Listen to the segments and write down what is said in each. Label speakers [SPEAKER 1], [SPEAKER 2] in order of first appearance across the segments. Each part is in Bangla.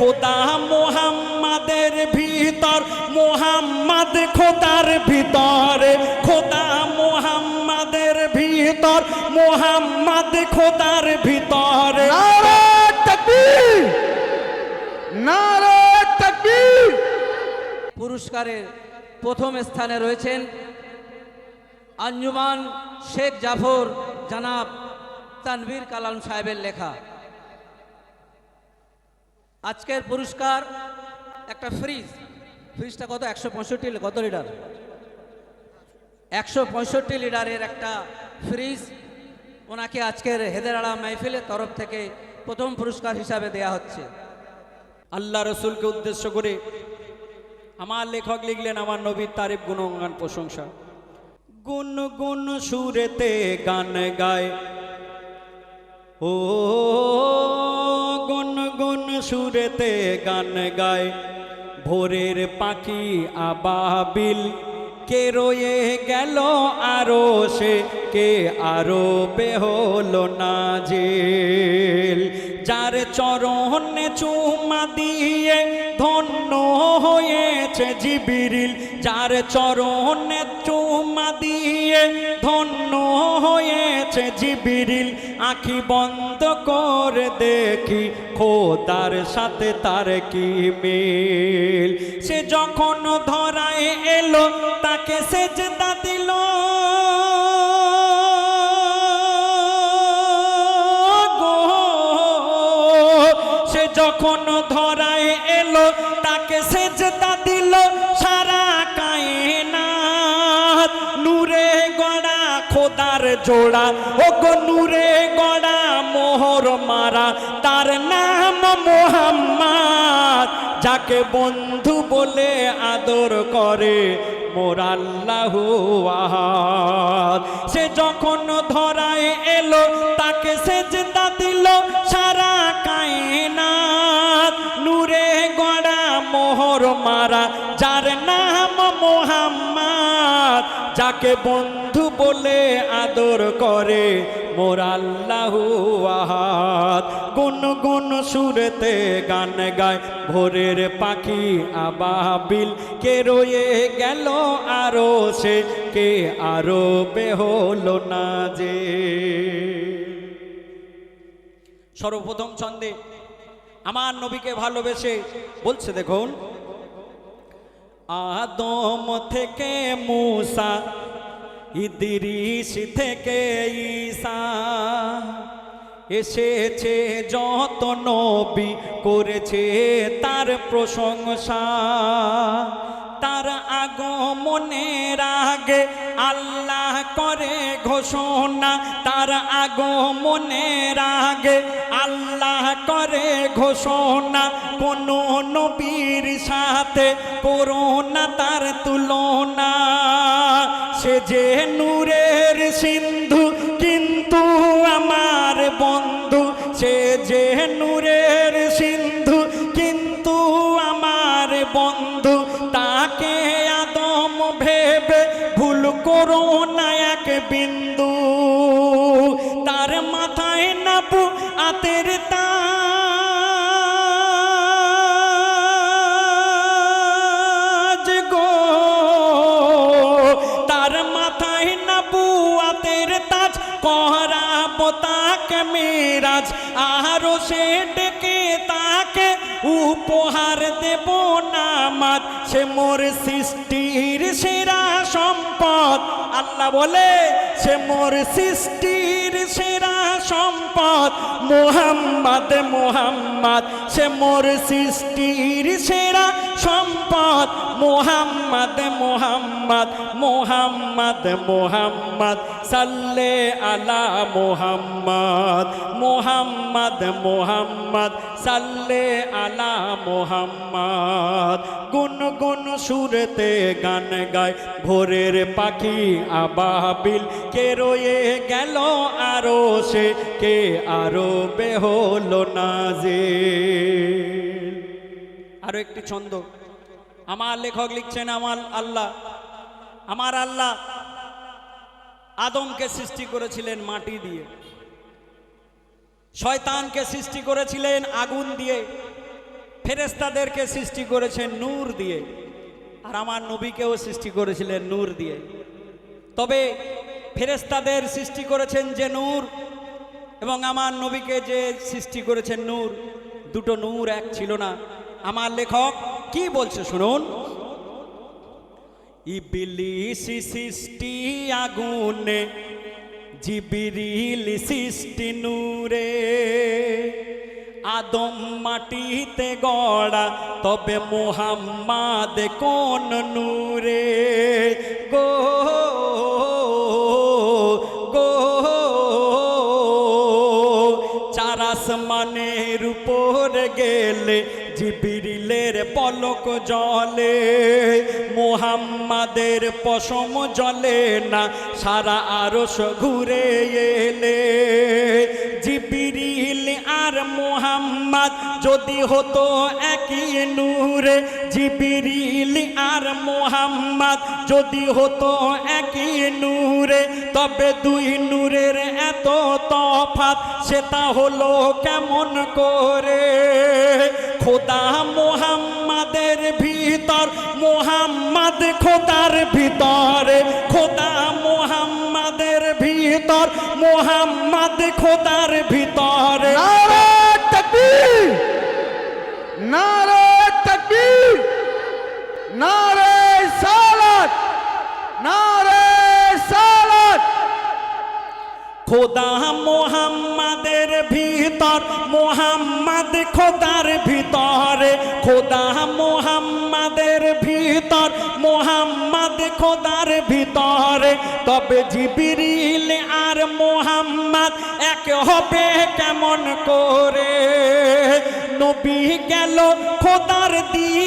[SPEAKER 1] খোদা মোহাম্মাদের ভিতর মোহাম্মদ খোদার ভিতরে। খোদা মোহাম্মাদের ভিতর মোহাম্মদ খোদার ভিতরে।
[SPEAKER 2] পুরস্কারের প্রথম স্থানে রয়েছেন আঞ্জুমান শেখ জাফর জানাব তানভীর কালাম সাহেবের লেখা। আজকের পুরস্কার একটা ফ্রিজ ফ্রিজটা কত? একশো পঁয়ষট্টি কত লিটার একশো পঁয়ষট্টি লিটারের একটা ফ্রিজ ওনাকে আজকের হেদের হেদেরাড়া মাহফিলের তরফ থেকে প্রথম পুরস্কার হিসাবে দেয়া হচ্ছে।
[SPEAKER 1] আল্লাহ রসুলকে উদ্দেশ্য করে আমার লেখক লিখলেন আমার নবীর তারিফ গুণগান প্রশংসা। গুন গুন সুরেতে গান গায়। ও সুরেতে গান গায়। ভোরের পাখি আবাবিল কে রয়ে গেল আরও সে, কে আরও বেহল না জেল। যার চরণে চুমা দিয়ে ধন্য হয়েছে জিবিরিল, যার চরণে চুমা দিয়ে ধন্য হয়েছে জিবিরিল। আখি বন্ধ করে দেখি খোদার সাথে তার কি মিল। সে যখন ধরায় এলো, তাকে সেজদা দিল। যখন ধরায় এলো, তাকে সেজদা দিল সারা কায়নাত। নূরে গড়া খোদার জোড়া ও গো নূরে গড়া মোহর মারা। তার নাম মোহাম্মদ, যাকে বন্ধু বলে আদর করে। মোর আল্লাহ সে যখন ধরায় এলো, তাকে সেজদা মারা, যার নাম মোহাম্মদ, যাকে বন্ধু বলে আদর করে, মোর আল্লাহ আহাদ। গুন গুন সুরতে গান গায়, ভোরের পাখি আবাবিল। কে রয়ে গেল আরও সে, কে আরও বেহল না যে। সর্বপ্রথম ছন্দে, আমার নবীকে ভালোবেসে, বলছে দেখুন আদম থেকে মূসা ইদ্রিস থেকে ঈসা। এসেছে যত নবী করেছে তার প্রশংসা। তার আগমনের আগে আল্লাহ করে ঘোষণা, তার আগমনের আগে আল্লাহ করে ঘোষণা, কোন নবীর সাথে করোনা তার তুলনা। সে যে নূরের সিন্ধু কিন্তু আমার বন্ধু সে মোর সৃষ্টির সেরা সম্পদ। আল্লাহ বলে, সে মোর সৃষ্টির সেরা সম্পদ। মোহাম্মদ মোহাম্মদ, সে মোর সৃষ্টির সেরা সম্পদ, মোহাম্মদ মোহাম্মদ মোহাম্মদ মোহাম্মদ, সাল্লে আলা মোহাম্মদ মোহাম্মদ মোহাম্মদ, সাল্লে আলা মোহাম্মদ। গুন গুন সুরতে গান গায় ভোরের পাখি আবাবিল। কে রয়ে গেল আরও সে, কে আরও বেহল নাজে আরও একটি ছন্দ। আমার লেখক লিখছেন আমার আল্লাহ। আমার আল্লাহ আদমকে সৃষ্টি করেছিলেন মাটি দিয়ে। শয়তানকে সৃষ্টি করেছিলেন আগুন দিয়ে। ফেরেস্তাদেরকে সৃষ্টি করেছেন নূর দিয়ে। আর আমার নবীকেও সৃষ্টি করেছিলেন নূর দিয়ে। তবে ফেরেস্তাদের সৃষ্টি করেছেন যে নূর এবং আমার নবীকে যে সৃষ্টি করেছেন নূর, দুটো নূর এক ছিল না। আমার লেখক কি বলছে শুনুন? ইবিলিসি সৃষ্টি আগুনে, জিবিরিল সৃষ্টি নূরে। আদম মাটিতে গড়া, তবে মোহাম্মদ কোন নূরে? গো গো চারাস আসমানের উপর গেলে জিবিরিলের পলক জলে, মোহাম্মাদের পশম জলে না, সারা আরস ঘুরে এলে। জিবিরিল আর মোহাম্মদ যদি হতো একই নূরে জিবিরিল আর মোহাম্মদ যদি হতো একই নূরে, তবে দুই নূরের এত তফাত সেটা হলো কেমন করে? খোদা মোহাম্মাদের ভিতর মোহাম্মদ খোদার ভিতরে। খোদা মোহাম্মাদের ভিতর মোহাম্মদ খোদার ভিতরে।
[SPEAKER 3] নারে তকবীর নারে তকবীর নারে সালাত নারে সালাত
[SPEAKER 1] খোদা মোহাম্মদের ভিতর, মোহাম্মদ খোদার ভিতরে, খোদা মোহাম্মদের ভিতর, মোহাম্মদ খোদার ভিতরে। তবে জিবিরিল আর মোহাম্মদ এক হবে কেমন করে? নবী গেল খোদার দিদার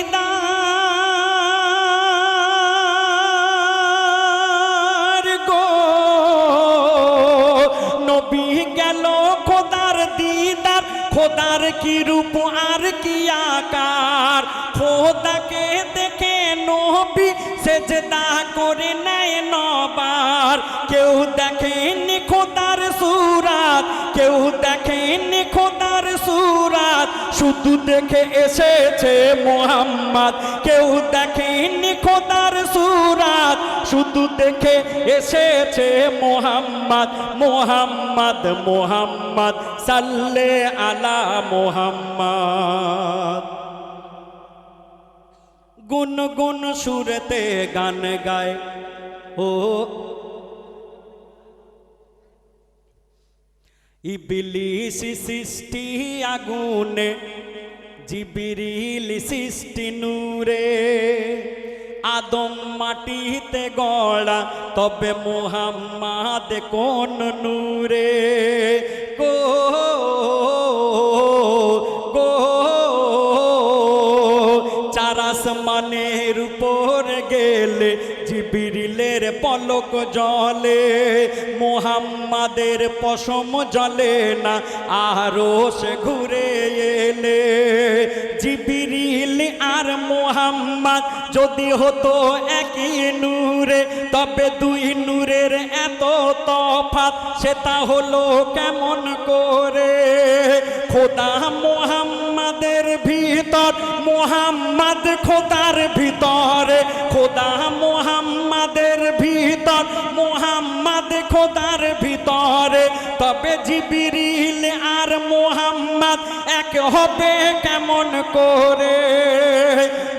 [SPEAKER 1] খোদার কি রূপ, আর কি আকার? খোদাকে দেখে নবী সেজদা করে নেয় নবার। কেউ দেখেনি খোদার সুরাত, কেউ দেখেনি খোদার সুরাত। শুধু দেখে এসেছে মোহাম্মদ, কেউ দেখেনি খোদার সুরাত। শুধু দেখে এসেছে মোহাম্মদ মোহাম্মদ মোহাম্মদ, সাল্লে আলা মোহাম্মদ। গুন গুন সুরতে গান গায়, ও ইবিলিস সৃষ্টি আগুনে, জিবিরিল সৃষ্টি নূরে আদম মাটিতে গড়া তবে মোহাম্মদ কোন নূরে? গো গো চারাস মানের উপর গেলে জিবিরিলের পলক জলে, মোহাম্মাদের পশম জলে না, আরও সে ঘুরে এলে। জিবিরিল আর মোহাম্মদ যদি হতো একই নূরে, তবে দুই নূরের এত তফাত সেটা হলো কেমন করে? খোদা মোহাম্মদের ভিতর মোহাম্মদ খোদার ভিতরে, খোদা মোহাম্মাদের ভিতর, মোহাম্মদ খোদার ভিতরে। তবে জিবিরিল আর মোহাম্মদ এক হবে কেমন করে?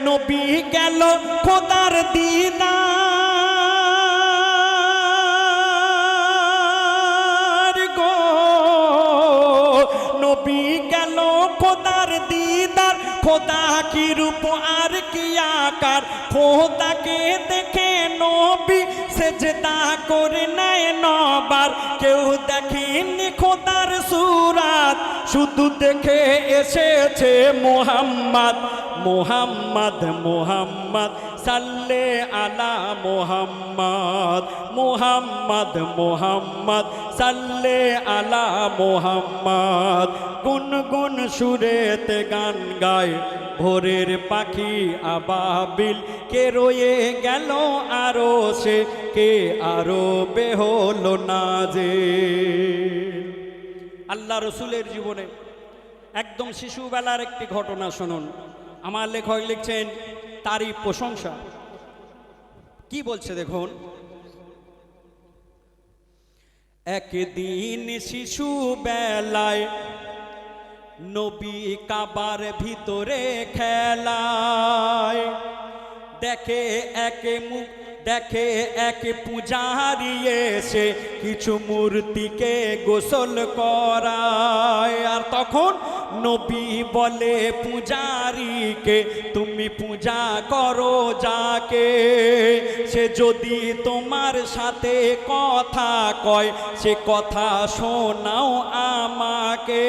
[SPEAKER 1] নবী গেল খোদার দিদার খোদা কি রূপ আর কি আকার? খোদাকে দেখে নবী সেজদা করে নেয় নবার। কেউ দেখেনি খোদার সুরাত, শুধু দেখে এসেছে মোহাম্মদ। মোহাম্মদ মোহাম্মদ। সাল্লে আলা মোহাম্মদ মোহাম্মদ মোহাম্মদ। সাল্লে আলা মোহাম্মদ গুন গুন সুরেতে গান গায়। ভোরের পাখি আবাবিল, কে রয়ে গেল আরও সে, কে আরও বেহল না যে। আল্লাহ রসুলের জীবনে একদম শিশুবেলার একটি ঘটনা শুনুন। আমার লেখক লিখছেন তারই প্রশংসা। কি বলছে দেখুন? একদিন শিশু বেলায় নবী কাবার ভিতরে খেলায়। দেখে একে মুখ, দেখে এক পূজারি এসে কিছু মূর্তিকে গোসল করায়। আর তখন নবী বলে পূজারীকে, তুমি পূজা করো যাকে। সে যদি তোমার সাথে কথা কয়, সে কথা শোনাও আমাকে।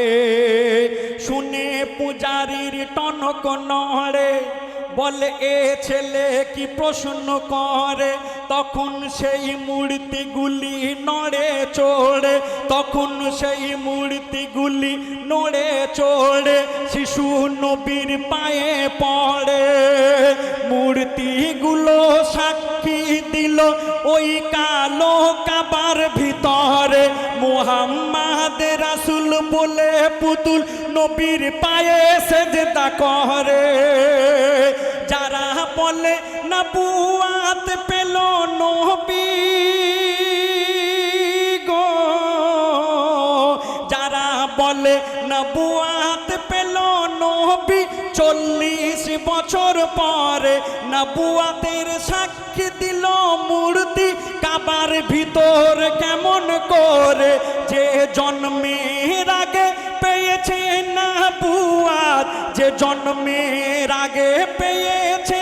[SPEAKER 1] শুনে পূজারীর টনক নড়ে, বলে, এ ছেলে কি প্রশ্ন করে? তখন সেই মূর্তিগুলি নড়ে চড়ে, তখন সেই মূর্তিগুলি নড়ে চড়ে, শিশু নবীর পায়ে পড়ে। মূর্তিগুলো সাক্ষী দিল ওই কালো কাবার ভিতরে। মুহাম্মাদ রাসুল বলে, পুতুল নবীর পায়ে সেজদা করে। যারা বলে না পেল নবী গো। যারা বলে না বুয়াত পেল নবী, চল্লিশ বছর পরে না বুয়াতের সাক্ষী দিল মূর্তি, কাবার ভিতর কেমন করে যে জন্মের আগে পেয়েছে না বুয়াত যে জন্মের আগে পেয়েছে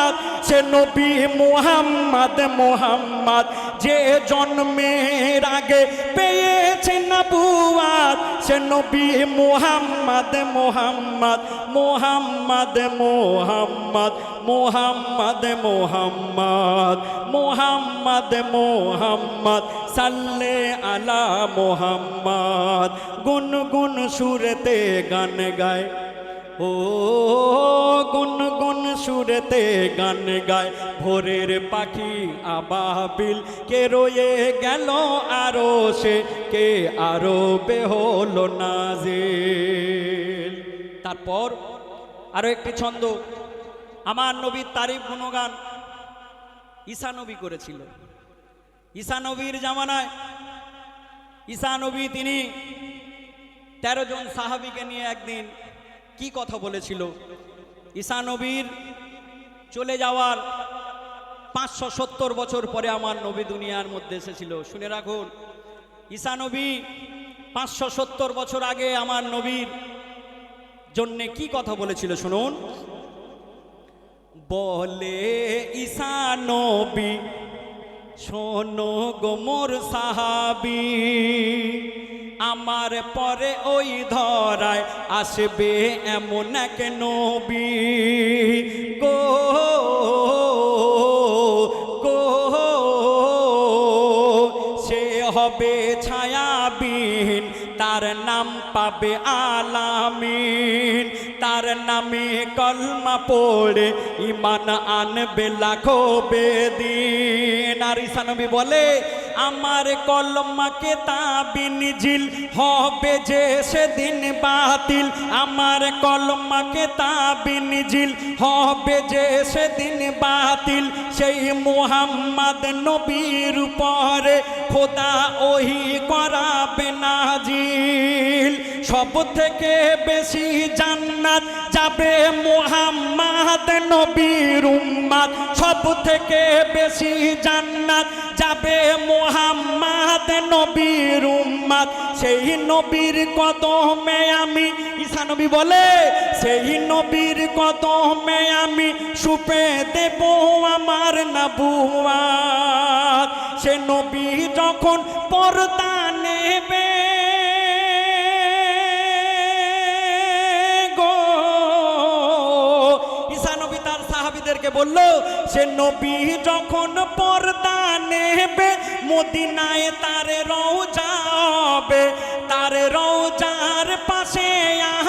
[SPEAKER 1] বুয়াত সে নবী মোহাম্মদ মোহাম্মদ, যে জন্মের আগে পেয়েছে না বুয়াত সে নবী মোহাম্মদ মোহাম্মদ মোহাম্মদ মোহাম্মদ মোহাম্মদ মোহাম্মদ মোহাম্মদ মোহাম্মদ, সাল্লে আলা মোহাম্মদ গুন গুন সুরতে গান গায়। ও গুন গুন সুরতে গান গায়, ভোরের পাখি আবাবিল। কে রয়ে গেল আরও সে, কে আরও বেহল নাজিল। তারপর আরও একটি ছন্দ, আমার নবীর তারিফ গুণগান ঈসা নবী করেছিল। ঈশানবীর জামানায় ঈসা নবী তিনি তেরো জন সাহাবিকে নিয়ে একদিন কি কথা বলেছিল? ঈসা নবীর চলে যাওয়ার পাঁচশো সত্তর বছর পরে আমার নবী দুনিয়ার মধ্যে এসেছিল। শুনে রাখুন, ঈসা নবী পাঁচশো সত্তর বছর আগে আমার নবীর জন্যে কি কথা বলেছিল শুনুন? বলে, ঈসা নবী, শোনো গোমর সাহাবি আমার পরে ওই ধরায় আসবে এমন এক নবী। গো গো, সে হবে ছায়াবিহীন, তার নাম পাবে আলামিন। তার নামে কলমা পড়ে ইমান আনবে লাখো বেদিন। আর ঈসানবী বলে আমার কলমাকে তাবিন ঝিল হবে যে সেদিন বাতিল। আমার কলমাকে তাবিন ঝিল হবে যে সেদিন বাতিল। সেই মুহাম্মদ নবীর উপরে খোদা ওহি করাবে নাজিল। সব থেকে বেশি জান্নাত যাবে মুহাম্মদ নবীর উম্মাদ। সব থেকে বেশি জান্নাত যাবে মুহাম্মদ নবীর উম্মাদ। সেই নবীর কদমে আমি, ঈসা নবী বলে, সেই নবীর কদমে আমি সুপে দেব আমার নবুয়াত সে নবী যখন পর্দা নেবে সাহাবিদেরকে বলল সে নবী যখন পর্দা নেবে মদিনায় তার রোজাবে তার রোজার পাশে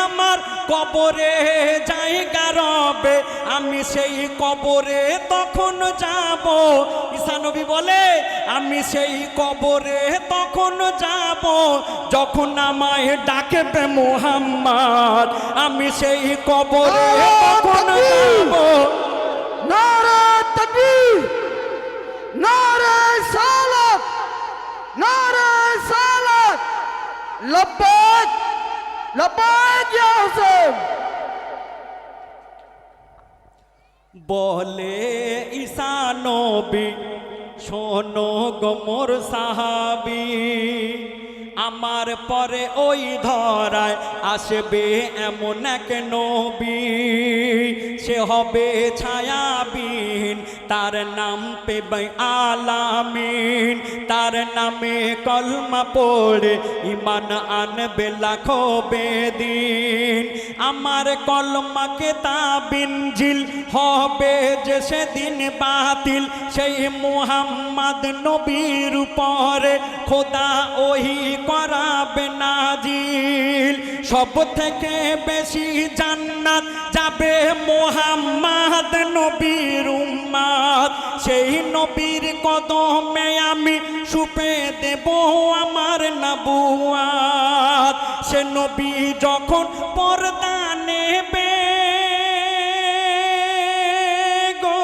[SPEAKER 1] আমার কবরে জায়গা রবে। আমি সেই কবরে তখন যাব। ঈশানবী বলে আমি সেই কবরে তখন যাব। যখন আমায় ডাকবে মোহাম্মদ আমি সেই কবরে তখন যাব।
[SPEAKER 3] লব্বাইক লব্বাইক ইয়া হুসেন
[SPEAKER 1] বলে ঈশানবী শোনো গোমর সাহাবি, আমার পরে ওই ধরায় আসবে এমন এক নবী, সে হবে ছায়াবিন তার নাম পেবে আলামিন। তার নামে কলমা পড়ে ইমান আনবে লাখো বেদিন। আমার কলমাকে তাবিনজিল হবে যে সেদিন বাতিল। সেই মুহাম্মদ নবীর উপরে খোদা ওহি করাবে নাজিল। সব থেকে বেশি জান্নাত যাবে মোহাম্মদ নবীর উম্মাদ সেই নবীর কদমে আমি সুপে দেব আমার নবুয়াত সে নবী যখন পর্দা নেবে গো,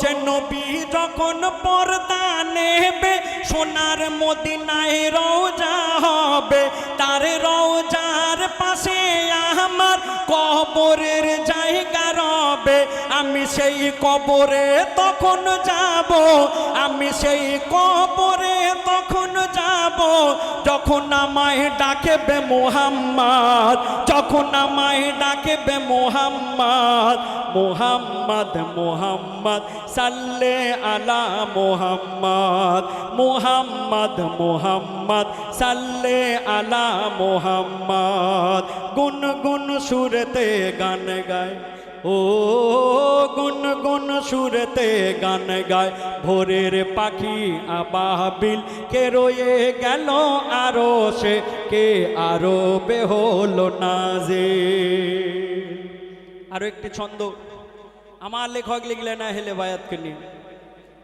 [SPEAKER 1] সে নবী যখন পর্দা নেবে, সোনার মদিনায় রওজা হবে, তার রওজার পাশে আমার কবরের জায়গা রবে। আমি সেই কবরে তখন যাব। আমি সেই কবরে তখন যাব। যখন আমায় ডাকেবে মোহাম্মদ, যখন আমায় ডাকেবে মোহাম্মদ মোহাম্মদ মোহাম্মদ মোহাম্মদ, সাল্লে আলা মোহাম্মদ মোহাম্মদ মোহাম্মদ, সাল্লে আলা মোহাম্মদ। গুন গুন সুরতে গান গায়, ও গুন গুন সুরতে গান গায়। ভোরের পাখি আবাবিল কে রয়ে গেল আরও সে, কে আরও বেহল নাজে আরও একটি ছন্দ। আমার লেখক লিখলেন হেলে বায়াতকে নিয়ে।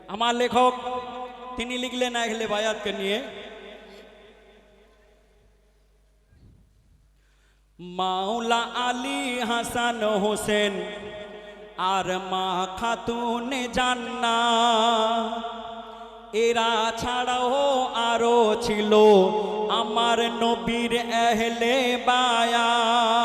[SPEAKER 1] আমার লেখক, তিনি লিখলেন হেলে বায়াতকে নিয়ে। মাওলা আলী হাসান হোসেন আর মা খাতুন জান্না। এরা ছাড়াও আরও ছিল আমার নবীর এহলে বায়াত।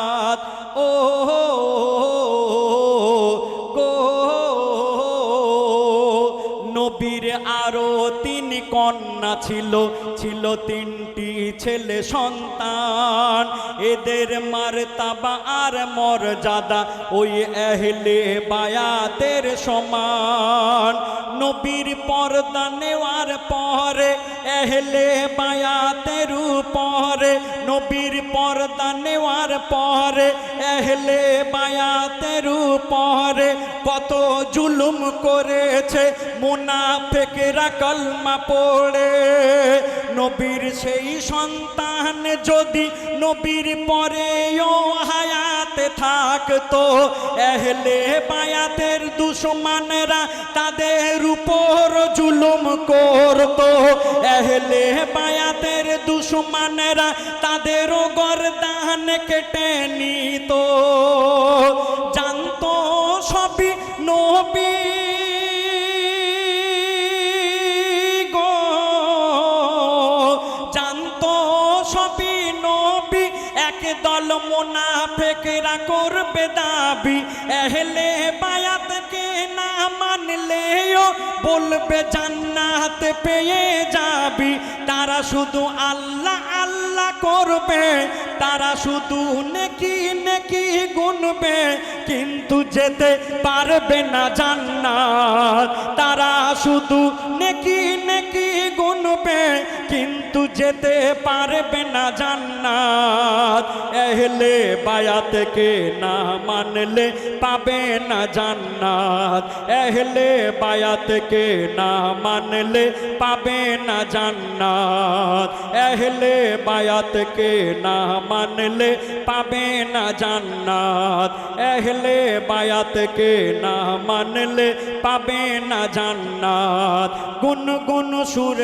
[SPEAKER 1] কন্যা ছিল ছিল তিনটি ছেলে সন্তান। এদের মারতাবা আর মর্যাদা ওই এহলে বায়াতের সমান। নবীর পর্দা নেওয়ার পরে এহলে বায়াতের উপরে নবীর পর্দা নেওয়ার পরে, এহলে বায়াতের উপরে কত জুলুম করেছে, মুনাফেকেরা কলমা পড়ে। নবীর সেই সন্তান যদি নবীর পরেও হায়াতে থাকতো এহলে বায়াতের দুশ্মনরা তাদের উপর জুলুম করতো। এহলে বায়াতের দুশ্মনরা তাদেরও গরদান কেটে নিত। দাবি, এহলে বায়াতকে না মানলেও বলবে জান্নাত পেয়ে যাবি। তারা শুধু আল্লাহ আল্লাহ করবে, তারা শুধু নেকি নেকি গুনবে, কিন্তু যেতে পারবে না জান্নাত। তারা শুধু নেকি নেকি গুনবে, কিন্তু যেতে পারবে না জান্নাত। এহলে বায়াতকে না মানলে পাবে না জান্নাত। এহলে বায়াতকে না মানলে পাবে না জান্নাত। এহলে বায়াতকে না মানলে পাবে না জান্নাত। এহলে বায়াতকে না মানলে পাবে না জান্নাত। গুন গুন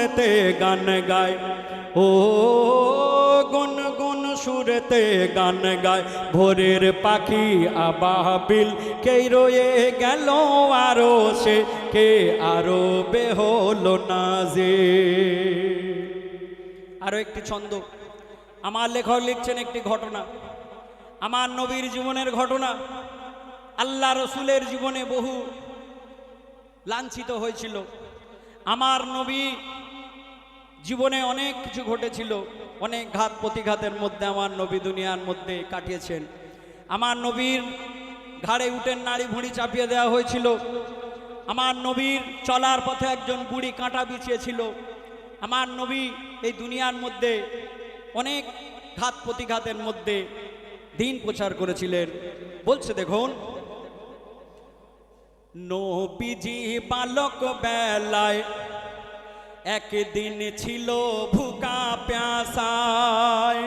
[SPEAKER 1] সুরতে গান গায় ও গুন গুন সুরতে গান গায় ভোরের পাখি আবাবিল কে রয়ে গেল আরও সে? কে আরও বেহল না যে? আরও একটি ছন্দ। আমার লেখক লিখছেন একটি ঘটনা। আমার নবীর জীবনের ঘটনা। আল্লাহ রসুলের জীবনে বহু লাঞ্ছিত হয়েছিল। আমার নবী জীবনে অনেক কিছু ঘটেছিল, অনেক ঘাত প্রতিঘাতের মধ্যে আমার নবী দুনিয়ার মধ্যে কাটিয়েছেন। আমার নবীর ঘাড়ে উঠেন নাড়ি ভুঁড়ি চাপিয়ে দেওয়া হয়েছিল। আমার নবীর চলার পথে একজন বুড়ি কাঁটা বিছিয়েছিল। আমার নবী এই দুনিয়ার মধ্যে অনেক ঘাত প্রতিঘাতের মধ্যে দিন প্রচার করেছিলেন। বলছে, দেখুন, নবীজি বালক বেলায় একদিন ছিল ভুকা প্যাসায়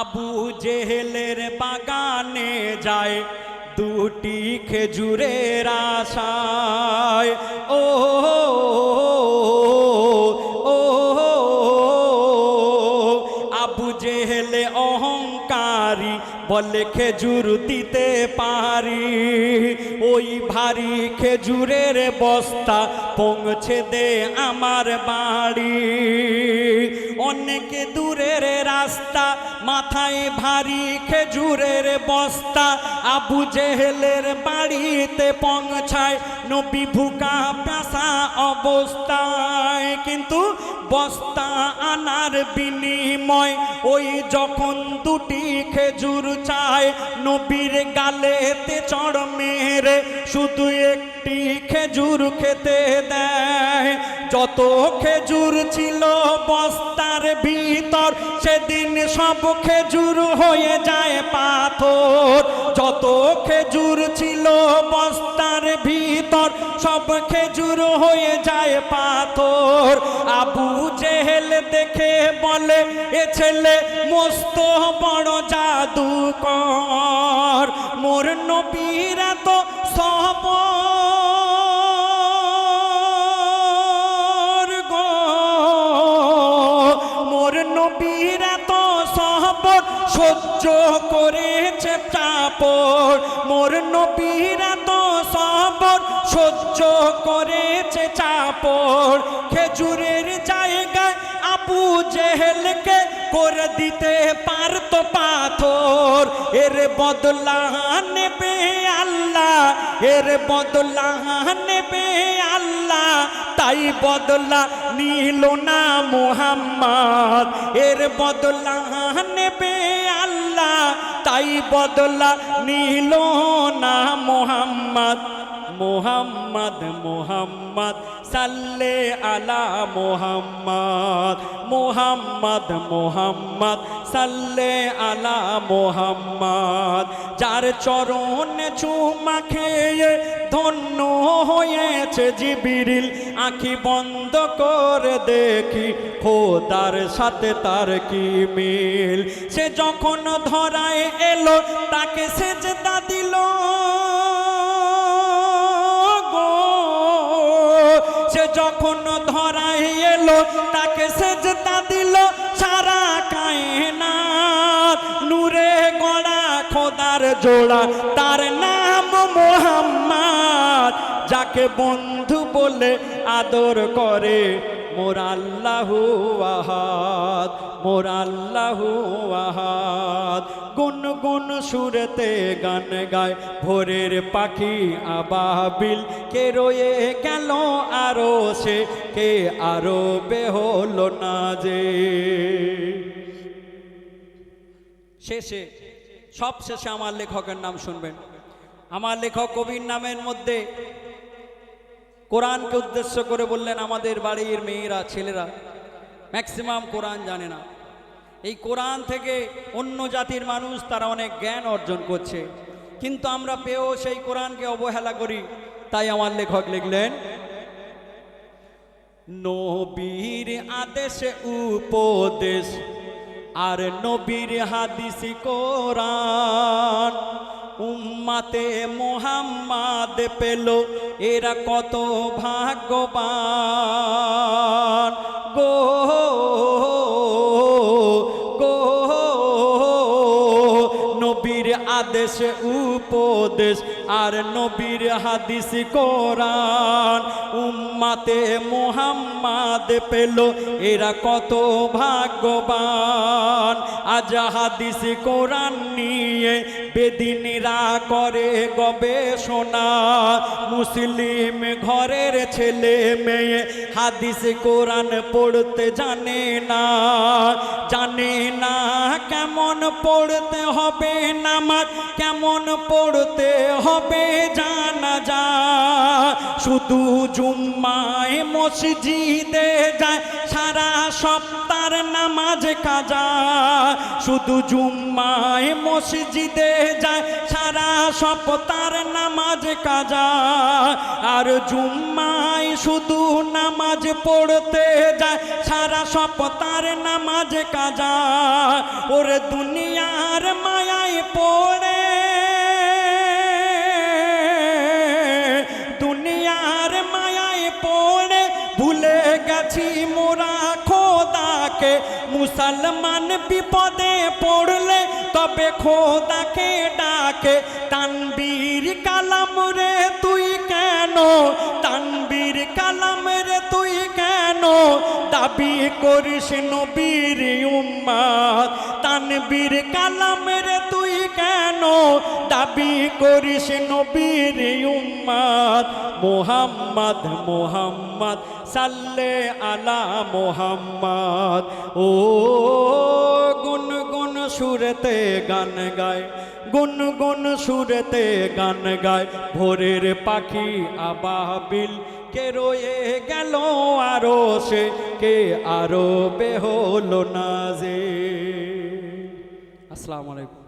[SPEAKER 1] আবু জেহেলের বাগানে যায় দুটি খেজুরের আশায়। ও বলে খেজুর দিতে পারি। ওই ভারী খেজুরের বস্তা পৌঁছে দে আমার বাড়ি। অনেক দূরের রাস্তা, মাথায় ভারী খেজুরের বস্তা। আবু জেহেলের বাড়িতে পৌঁছায় নবী ভুকা পেশা অবস্থায়। কিন্তু বস্তা আনার বিনিময় ওই যখন দুটি খেজুর চায়, নবীর গালেতে চড় মেরে শুধু একটি খেজুর খেতে দেয়। যত খেজুর ছিল বস্তার ভিতর সেদিন সব খেজুর হয়ে যায় পাথর। যত খেজুর ছিল বস্তার ভিতর, সব খেজুর হয়ে যায় পাথর। আবু জেহেল দেখে বলে, এ ছেলে, মস্ত বড় জাদুকর। মোর নবীরা তো সব সহ্য করেছে চাপড় মোর নবীরা তো সবর, সহ্য করেছে চাপড় খেজুরের জায়গায় আবু জেহেলকে করে দিতে পারতো পাথর। এর বদলা নেবে আল্লাহ, এর বদলা নেবে আল্লাহ। তাই বদলা নিল না মোহাম্মদ, এর বদলা তাই বদলা নিল না মোহাম্মদ মোহাম্মদ মোহাম্মদ। সাল্লে আলা মোহাম্মদ মোহাম্মদ মোহাম্মদ। সাল্লে আলা মোহাম্মদ। যার চরণ চুমা খেয়ে ধন্য হয়েছে জিবিরিল, আঁখি বন্ধ করে দেখি খোদার সাথে তার কি মিল? সে যখন ধরায় এলো, তাকে সেজদা দিল। সে যখন ধরায় এলো, তাকে সেজদা দিল সারা কায়না নূরে গড়া খোদার জোড়া, তার নাম মোহাম্মদ। যাকে বন্ধু বলে আদর করে, মোর আল্লাহু আহাদ, মোর আল্লাহু আহাদ। গুন সুরতে গান গায়, ভোরের পাখি আবাবিল। কে রয়ে গেল আরও সে, কে আরও বেহল না যে। শেষে, সব শেষে আমার লেখকের নাম শুনবেন। আমার লেখক কবির নামের মধ্যে কোরআনকে উদ্দেশ্য করে বললেন, আমাদের বাড়ির মেয়েরা, ছেলেরা, ম্যাক্সিমাম কোরআন জানে না। এই কোরআন থেকে অন্য জাতির মানুষ তারা অনেক জ্ঞান অর্জন করছে। কিন্তু আমরা পেয়েও সেই কোরআনকে অবহেলা করি। তাই আমার লেখক লিখলেন, নবীর আদেশে, উপদেশ আর নবীর হাদিসি কোরআন উম্মাতে মোহাম্মদ পেল। এরা কত ভাগ্যবান গো আদেশ উপদেশ আর নবীর হাদিস কোরআন। উম্মাতে মোহাম্মদ পেল, এরা কত ভাগ্যবান। আজ হাদিস কোরআন নিয়ে বেদিনীরা করে গবেষণা। মুসলিম ঘরের ছেলে মেয়ে হাদিস কোরআন পড়তে জানে না। জানে না কেমন পড়তে হবে নামাজ, কেমন পড়তে হবে জানা যা শুধু জুম্মায় মসজিদে যায়, সারা সপ্তাহ নামাজ কাজা। শুধু জুম্মায় মসজিদে যায়, সারা সপ্তাহ নামাজ কাজা। আর জুম্মায় শুধু নামাজ পড়তে যায়, সারা সপ্তাহ নামাজ কাজা। ওরে দুনিয়ার মায়ায় পড়ে। দুনিয়ার মায়ায় পড়ে। ভুলে গেছি মোরা খোদাকে মুসলমান বিপদে পড়লে তবে খোদাকে ডাকে, তানবীর কালাম রে তুই কেন? তানবীর কালাম রে তুই কেন? দাবি করিস নবীর উম্মাদ, তানবীর কালাম রে তুই কেন দাবি করিস নবীর উম্মাদ? মোহাম্মদ মোহাম্মদ, সাল্লে আলা মোহাম্মদ। ও গুন গুন সুরতে গান গায় গুন গুন সুরতে গান গায়। ভোরের পাখি আবাবিল, কে রয়ে গেল আরও সে, কে আরও বেহলো না যে। আসসালামু আলাইকুম।